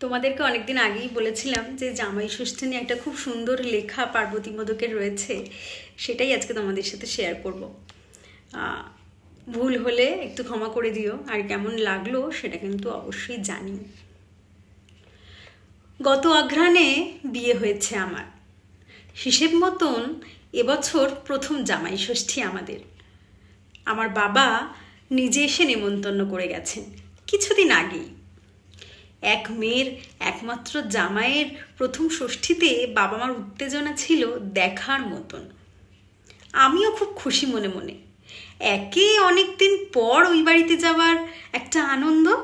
তোমাদেরকে অনেকদিন আগেই বলেছিলাম যে জামাই ষষ্ঠী নিয়ে একটা খুব সুন্দর লেখা পার্বতী মোদকের রয়েছে, সেটাই আজকে তোমাদের সাথে শেয়ার করব। ভুল হলে একটু ক্ষমা করে দিও, আর কেমন লাগল সেটা কিন্তু অবশ্যই জানি। গত অঘ্রাণে বিয়ে হয়েছে আমার। হিসেব মতন এবছর প্রথম জামাই ষষ্ঠী আমাদের। আমার বাবা নিজে এসে নেমন্তন্ন করে গেছেন, কিছুদিন আগেই। এক মেয়ের একমাত্র জামাইয়ের প্রথম ষষ্ঠীতে বাবা মার উত্তেজনা ছিল দেখার মতন। আমিও খুব খুশি মনে মনে। একে অনেক দিন পর ওই বাড়িতে যাওয়ার একটা আনন্দ।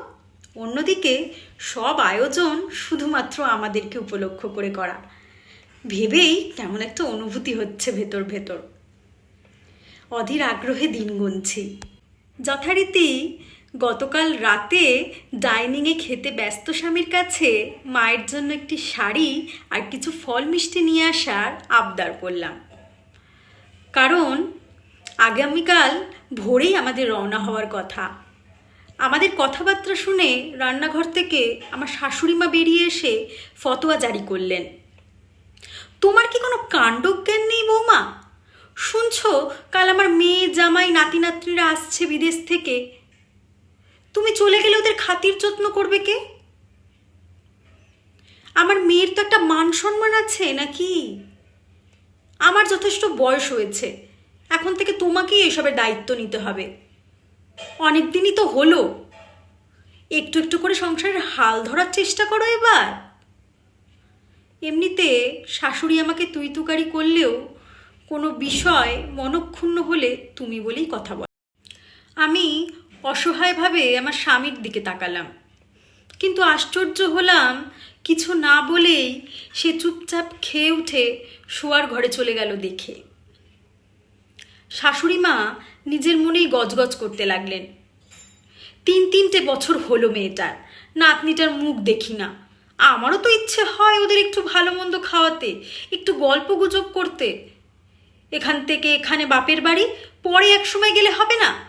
অন্যদিকে সব আয়োজন শুধুমাত্র আমাদেরকে উপলক্ষ করে করা। ভেবেই কেমন একটা অনুভূতি হচ্ছে ভেতর ভেতর। অধীর আগ্রহে দিন গুনছি। যথারীতি গতকাল রাতে ডাইনিংয়ে খেতে ব্যস্ত স্বামীর কাছে মায়ের জন্য একটি শাড়ি আর কিছু ফল মিষ্টি নিয়ে আসার আবদার করলাম। কারণ আগামীকাল ভোরেই আমাদের রওনা হওয়ার কথা। আমাদের কথাবার্তা শুনে রান্নাঘর থেকে আমার শাশুড়ি মা বেরিয়ে এসে ফতোয়া জারি করলেন। তোমার কি কোনো কাণ্ডজ্ঞান নেই বৌমা? শুনছো, কাল আমার মেয়ে, জামাই নাতি নাতনিরা আসছে বিদেশ থেকে। তুমি চলে গেলে ওদের খাতির যত্ন করবে কে? আমার মেয়ের তো একটা মান সম্মান আছে নাকি? আমার যথেষ্ট বয়স হয়েছে। এখন থেকে তোমাকেই এসবের দায়িত্ব নিতে হবে। অনেক দিনই তো হলো। একটু একটু করে সংসারের হাল ধরার চেষ্টা করো এবার। এমনিতে শাশুড়ি আমাকে তুই তুকারি করলেও কোনো বিষয় মনক্ষুণ্ণ হলে তুমি বলেই কথা বল। আমি অসহায়ভাবে আমার স্বামীর দিকে তাকালাম। কিন্তু আশ্চর্য হলাম, কিছু না বলেই সে চুপচাপ খেয়ে উঠে শোয়ার ঘরে চলে গেল দেখে। শাশুড়ি মা নিজের মনেই গজগজ করতে লাগলেন। তিন তিনটে বছর হলো মেয়েটার, নাতনিটার মুখ দেখি না। আমারও তো ইচ্ছে হয় ওদের একটু ভালো মন্দ খাওয়াতে, একটু গল্প গুজব করতে। এখান থেকে এখানে বাপের বাড়ি, পরে এক সময় গেলে হবে না?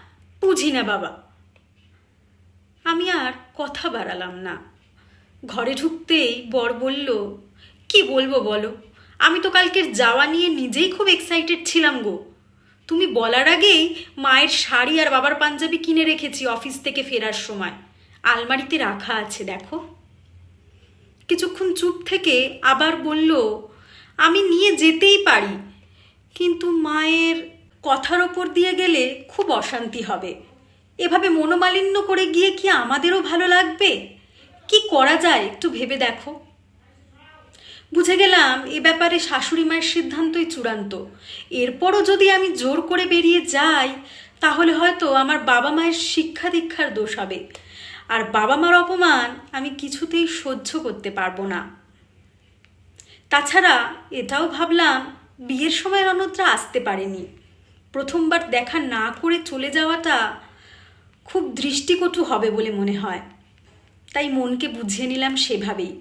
বুঝি না বাবা। আমি আর কথা বাড়ালাম না। ঘরে ঢুকতেই বর বলল, কি বলব বলো? আমি তো কালকের যাওয়া নিয়ে নিজেই খুব এক্সাইটেড ছিলাম গো। তুমি বলার আগেই মায়ের শাড়ি আর বাবার পাঞ্জাবি কিনে রেখেছি অফিস থেকে ফেরার সময়। আলমারিতে রাখা আছে, দেখো। কিছুক্ষণ চুপ থেকে আবার বলল, আমি নিয়ে যেতেই পারি, কিন্তু মায়ের কথার ওপর দিয়ে গেলে খুব অশান্তি হবে। এভাবে মনোমালিন্য করে গিয়ে কি আমাদেরও ভালো লাগবে? কি করা যায় একটু ভেবে দেখো। বুঝে গেলাম এ ব্যাপারে শাশুড়ি মায়ের সিদ্ধান্তই চূড়ান্ত। এরপরও যদি আমি জোর করে বেরিয়ে যাই, তাহলে হয়তো আমার বাবা মায়ের শিক্ষা দীক্ষার দোষ হবে। আর বাবা মার অপমান আমি কিছুতেই সহ্য করতে পারব না। তাছাড়া এটাও ভাবলাম বিয়ের সময় রণদ্রা আসতে পারেনি। প্রথমবার দেখা না করে চলে যাওয়াটা খুব দৃষ্টিকটু হবে বলে মনে হয়। তাই মনকে বুঝিয়ে নিলাম সেভাবেই।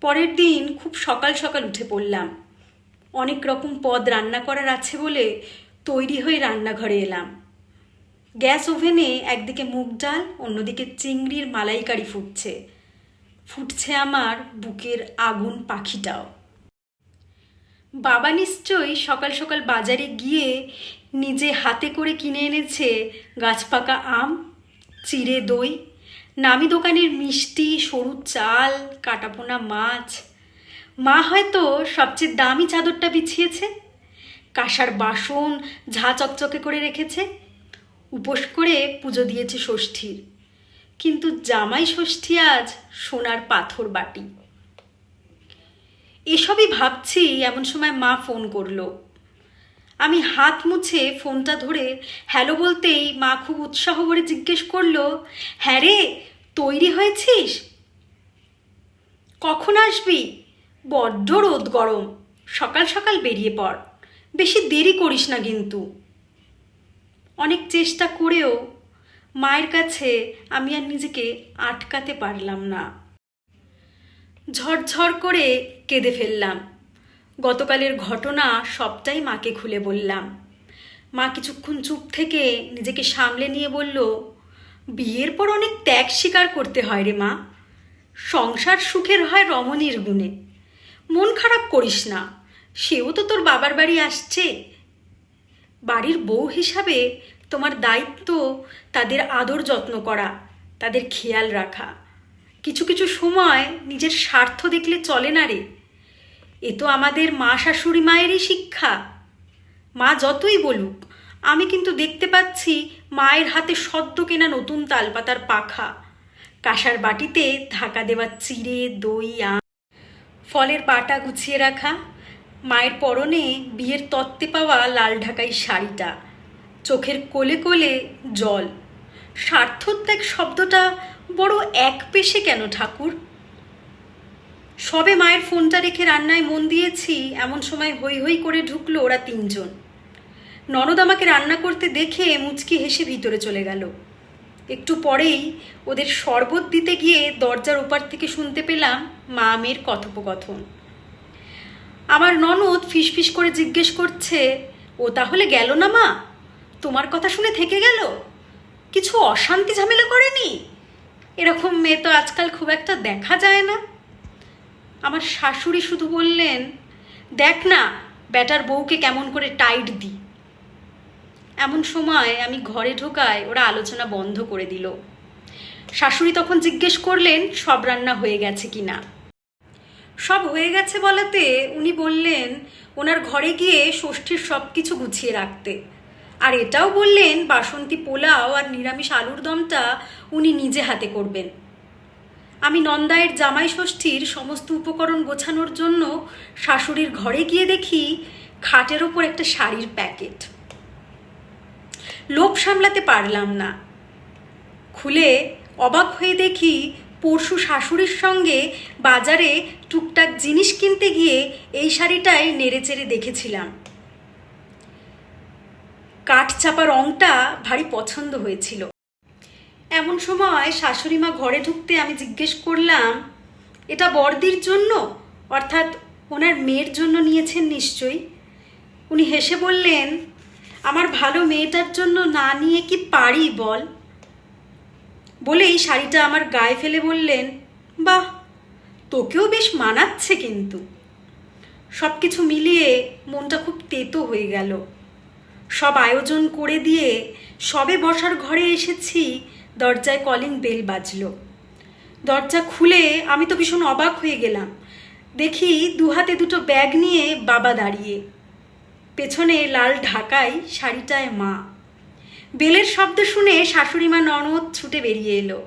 পরের দিন খুব সকাল সকাল উঠে পড়লাম। অনেক রকম পদ রান্না করার আছে বলে তৈরি হয়ে রান্নাঘরে এলাম। গ্যাস ওভেনে একদিকে মুগ ডাল, অন্যদিকে চিংড়ির মালাইকারি ফুটছে। ফুটছে আমার বুকের আগুন পাখিটাও। বাবা নিশ্চয়ই সকাল সকাল বাজারে গিয়ে নিজে হাতে করে কিনে এনেছে গাছপাকা আম, চিড়ে দই, নামি দোকানের মিষ্টি, সরু চাল, কাটাপোনা মাছ। মা হয়তো সবচেয়ে দামি চাদরটা বিছিয়েছে। কাঁসার বাসন ঝা চকচকে করে রেখেছে। উপোস করে পুজো দিয়েছে ষষ্ঠীর। কিন্তু জামাই ষষ্ঠী আজ সোনার পাথর বাটি এসবই ভাবছি এমন সময় মা ফোন করল। আমি হাত মুছে ফোনটা ধরে হ্যালো বলতেই মা খুব উৎসাহ করে জিজ্ঞেস করল হ্যাঁ রে, তৈরি হয়েছিস? কখন আসবি? বড্ড রোদ গরম, সকাল সকাল বেরিয়ে পড়, বেশি দেরি করিস না কিন্তু। অনেক চেষ্টা করেও মায়ের কাছে আমি আর নিজেকে আটকাতে পারলাম না। ঝরঝর করে কেঁদে ফেললাম। গতকালের ঘটনা সবটাই মাকে খুলে বললাম। মা কিছুক্ষণ চুপ থেকে নিজেকে সামলে নিয়ে বলল, বিয়ের পর অনেক ত্যাগ স্বীকার করতে হয় রে মা। সংসার সুখের হয় রমণীর গুণে। মন খারাপ করিস না, সেও তো তোর বাবার বাড়ি আসছে। বাড়ির বউ হিসাবে তোমার দায়িত্ব তাদের আদর যত্ন করা, তাদের খেয়াল রাখা। কিছু কিছু সময় নিজের স্বার্থ দেখলে চলে না রে। এ তো আমাদের মা শাশুড়ি মায়েরই শিক্ষা। মা যতই বলুক, আমি কিন্তু দেখতে পাচ্ছি মায়ের হাতে সদ্য কেনা নতুন তালপাতার পাখা। কাঁসার বাটিতে ঢাকা দেওয়া চিড়ে, দই, আম, ফলের পাটা গুছিয়ে রাখা, মায়ের পরনে বিয়ের তত্ত্বে পাওয়া লাল ঢাকাই শাড়িটা, চোখের কোলে কোলে জল। স্বার্থত্যাগ শব্দটা বড় এক পেশে কেন ঠাকুর? সবে মায়ের ফোনটা রেখে রান্নায় মন দিয়েছি, এমন সময় হই হই করে ঢুকলো ওরা তিনজন। ননদ আমাকে রান্না করতে দেখে মুচকি হেসে ভিতরে চলে গেল। একটু পরেই ওদের শরবত দিতে গিয়ে দরজার ওপার থেকে শুনতে পেলাম মা মেয়ের কথোপকথন। আমার ননদ ফিসফিস করে জিজ্ঞেস করছে, ও তাহলে গেল না মা? তোমার কথা শুনে থেকে গেল? কিছু অশান্তি ঝামেলা করেনি? এরকম মেয়ে তো আজকাল খুব একটা দেখা যায় না। আমার শাশুড়ি শুধু বললেন, দেখ না, ব্যাটার বউকে কেমন করে টাইট দি। এমন সময় আমি ঘরে ঢোকায় ওরা আলোচনা বন্ধ করে দিল। শাশুড়ি তখন জিজ্ঞেস করলেন, সব রান্না হয়ে গেছে কি না সব হয়ে গেছে বলাতে উনি বললেন, ওনার ঘরে গিয়ে ষষ্ঠীর সব কিছু গুছিয়ে রাখতে। আর এটাও বললেন বাসন্তী পোলাও আর নিরামিষ আলুর দমটা উনি নিজে হাতে করবেন। আমি নন্দায়ের জামাই ষষ্ঠীর সমস্ত উপকরণ গোছানোর জন্য শাশুড়ির ঘরে গিয়ে দেখি খাটের ওপর একটা শাড়ির প্যাকেট। লোভ সামলাতে পারলাম না। খুলে অবাক হয়ে দেখি পরশু শাশুড়ির সঙ্গে বাজারে টুকটাক জিনিস কিনতে গিয়ে এই শাড়িটাই নেড়েচেড়ে দেখেছিলাম। কাঠ চাপা রংটা ভারী পছন্দ হয়েছিল। এমন সময় শাশুড়ি মা ঘরে ঢুকতে আমি জিজ্ঞেস করলাম, এটা বর্দির জন্য? অর্থাৎ ওনার মেয়ের জন্য নিয়েছেন নিশ্চয়ই? উনি হেসে বললেন, আমার ভালো মেয়েটার জন্য না নিয়ে কি পারি বল? বলেই শাড়িটা আমার গায়ে ফেলে বললেন, বাহ, তোকেও বেশ মানাচ্ছে কিন্তু। সব কিছু মিলিয়ে মনটা খুব তেতো হয়ে গেল। সব আয়োজন করে দিয়ে সবে বসার ঘরে এসেছি, দরজায় কলিং বেল বাজল। দরজা খুলে আমি তো ভীষণ অবাক হয়ে গেলাম। দেখি দু হাতে দুটো ব্যাগ নিয়ে বাবা দাঁড়িয়ে। পেছনে লাল ঢাকায় শাড়িটায় মা। বেলের শব্দ শুনে শাশুড়ি মা ননদ ছুটে বেরিয়ে এলো।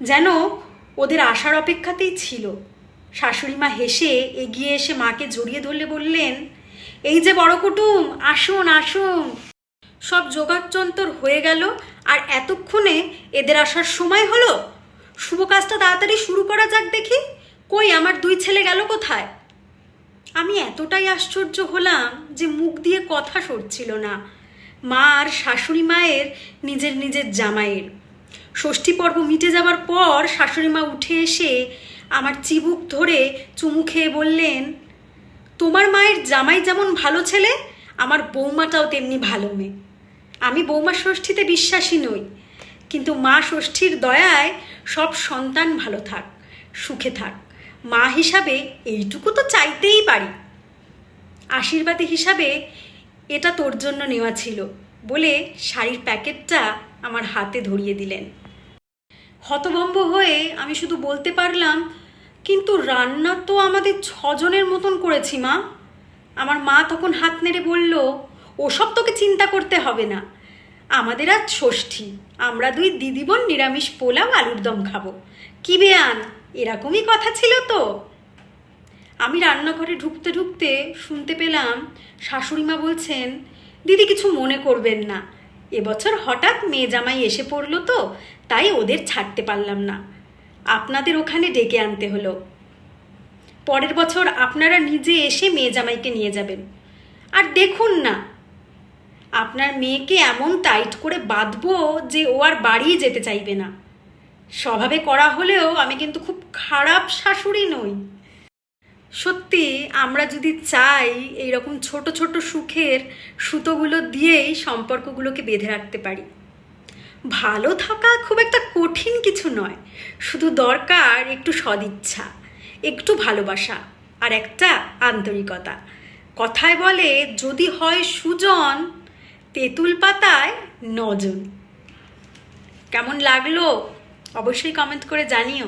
যেন ওদের আসার অপেক্ষাতেই ছিল। শাশুড়ি মা হেসে এগিয়ে এসে মাকে জড়িয়ে ধরলে বললেন এই যে বড় কুটুম, আসুন আসুন। সব যোগাযন্তর হয়ে গেল, আর এতক্ষণে এদের আসার সময় হলো? শুভ কাজটা তাড়াতাড়ি শুরু করা যাক দেখি। কই, আমার দুই ছেলে গেল কোথায়? আমি এতটাই আশ্চর্য হলাম যে মুখ দিয়ে কথা সরছিল না। মা আর শাশুড়ি মায়ের, নিজের নিজের জামাইয়ের। ষষ্ঠী পর্ব মিটে যাবার পর শাশুড়ি মা উঠে এসে আমার চিবুক ধরে চুমু খেয়ে বললেন তোমার মায়ের জামাই যেমন ভালো ছেলে, আমার বৌমাটাও তেমনি ভালো মেয়ে। আমি বৌমা ষষ্ঠীতে বিশ্বাসী নই, কিন্তু মা ষষ্ঠীর দয়ায় সব সন্তান ভালো থাক, সুখে থাক। মা হিসাবে এইটুকু তো চাইতেই পারি। আশীর্বাদী হিসাবে এটা তোর জন্য নেওয়া ছিল বলে শাড়ির প্যাকেটটা আমার হাতে ধরিয়ে দিলেন। হতভম্ব হয়ে আমি শুধু বলতে পারলাম কিন্তু রান্না তো আমাদের ছজনের মতন করেছি, মা। আমার মা তখন হাত নেড়ে বলল, ওসব তোকে চিন্তা করতে হবে না। আমাদের আজ ষষ্ঠী। আমরা দুই দিদি বোন নিরামিষ পোলাও, আলুর দম খাব। কি বেয়ান, এরকমই কথা ছিল তো? আমি রান্নাঘরে ঢুকতে ঢুকতে শুনতে পেলাম শাশুড়ি মা বলছেন, দিদি কিছু মনে করবেন না। এবছর হঠাৎ মেয়ে জামাই এসে পড়ল তো, তাই ওদের ছাড়তে পারলাম না। আপনাদের ওখানে ডেকে আনতে হলো। পরের বছর আপনারা নিজে এসে মেয়ে জামাইকে নিয়ে যাবেন। আর দেখুন না, আপনার মেয়েকে এমন টাইট করে বাঁধবো যে ও আর বাড়িয়ে যেতে চাইবে না। স্বভাবে করা হলেও আমি কিন্তু খুব খারাপ শাশুড়ি নই। সত্যি, আমরা যদি চাই এই রকম ছোট ছোট সুখের সুতোগুলো দিয়েই সম্পর্কগুলোকে বেঁধে রাখতে পারি। ভালো থাকা খুব একটা কঠিন কিছু নয়। শুধু দরকার একটু সদিচ্ছা, একটু ভালোবাসা আর একটা আন্তরিকতা। কথায় বলে, যদি হয় সুজন, তেঁতুল পাতায় নজন। কেমন লাগল? অবশ্যই কমেন্ট করে জানিও।